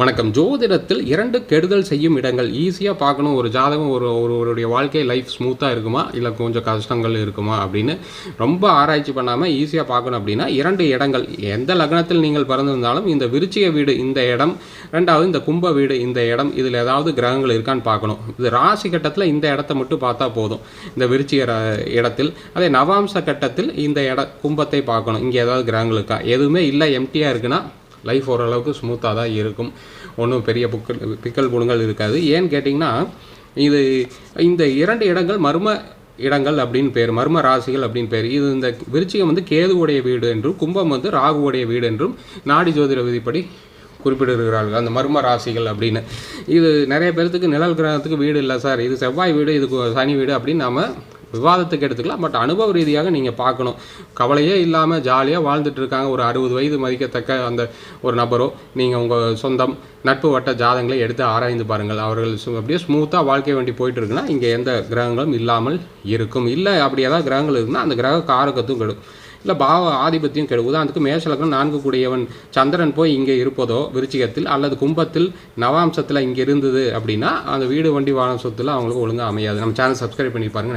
வணக்கம். ஜோதிடத்தில் இரண்டு கெடுதல் செய்யும் இடங்கள். ஈஸியாக பார்க்கணும். ஒரு ஜாதகம் ஒரு ஒருவருடைய வாழ்க்கை லைஃப் ஸ்மூத்தாக இருக்குமா? இல்லை கொஞ்சம் கஷ்டங்கள் இருக்குமா? அப்படின்னு ரொம்ப ஆராய்ச்சி பண்ணாமல் ஈஸியாக பார்க்கணும் அப்படின்னா இரண்டு இடங்கள். எந்த லக்னத்தில் நீங்கள் பிறந்திருந்தாலும் இந்த விருச்சிக வீடு இந்த இடம். ரெண்டாவது இந்த கும்ப வீடு இந்த இடம். இதில் ஏதாவது கிரகங்கள் இருக்கான்னு பார்க்கணும். இது ராசி கட்டத்தில் இந்த இடத்த மட்டும் பார்த்தா போதும். இந்த விருச்சிக இடத்தில். அதே நவாம்ச கட்டத்தில் இந்த இட கும்பத்தை பார்க்கணும். இங்கே ஏதாவது கிரகங்கள் இருக்கா? எதுவுமே இல்லை எம்டியாக இருக்குன்னா லைஃப் ஓரளவுக்கு ஸ்மூத்தாக தான் இருக்கும். ஒன்றும் பெரிய புக்கல் பிக்கல் குணங்கள் இருக்காது. ஏன்னு கேட்டிங்கன்னா இது இந்த இரண்டு இடங்கள் மர்ம இடங்கள் அப்படின்னு பேர் மர்ம ராசிகள் அப்படின்னு பேர். இது இந்த விருச்சிகம் வந்து கேதுவுடைய வீடு என்றும் கும்பம் வந்து ராகுவுடைய வீடு என்றும் நாடி ஜோதிட விதிப்படி குறிப்பிட்டிருக்கிறார்கள். அந்த மர்ம ராசிகள் அப்படின்னு. இது நிறைய பேர்த்துக்கு நிழல் கிரகத்துக்கு வீடு இல்லை சார். இது செவ்வாய் வீடு இது சனி வீடு அப்படின்னு நாம் விவாதத்துக்கு எடுத்துக்கலாம் பட் அனுபவ ரீதியாக நீங்கள் பார்க்கணும். கவலையே இல்லாமல் ஜாலியாக வாழ்ந்துட்டு இருக்காங்க. ஒரு அறுபது வயது மதிக்கத்தக்க அந்த ஒரு நபரோ நீங்கள் உங்கள் சொந்தம் நட்பு வட்ட ஜாதங்களை எடுத்து ஆராய்ந்து பாருங்கள். அவர்கள் அப்படியே ஸ்மூத்தாக வாழ்க்கை வண்டி போயிட்டு இருக்குன்னா இங்கே எந்த கிரகங்களும் இல்லாமல் இருக்கும். இல்லை அப்படி ஏதாவது கிரகங்கள் இருக்குன்னா அந்த கிரக காரகத்தும் கெடும். இல்லை பாவ ஆதிபத்தியம் கெடும் உதாரணத்துக்கு மேஷலக்கம் நான்கு கூடியவன் சந்திரன் போய் இங்கே இருப்பதோ விருச்சிகத்தில் அல்லது கும்பத்தில் நவாம்சத்தில் இங்கே இருந்தது அப்படின்னா அந்த வீடு வண்டி வாகன சொத்துல அவங்களுக்கு ஒழுங்காக அமையாது. நம்ம சேனல் சப்ஸ்கிரைப் பண்ணி பாருங்கள் நன்றி.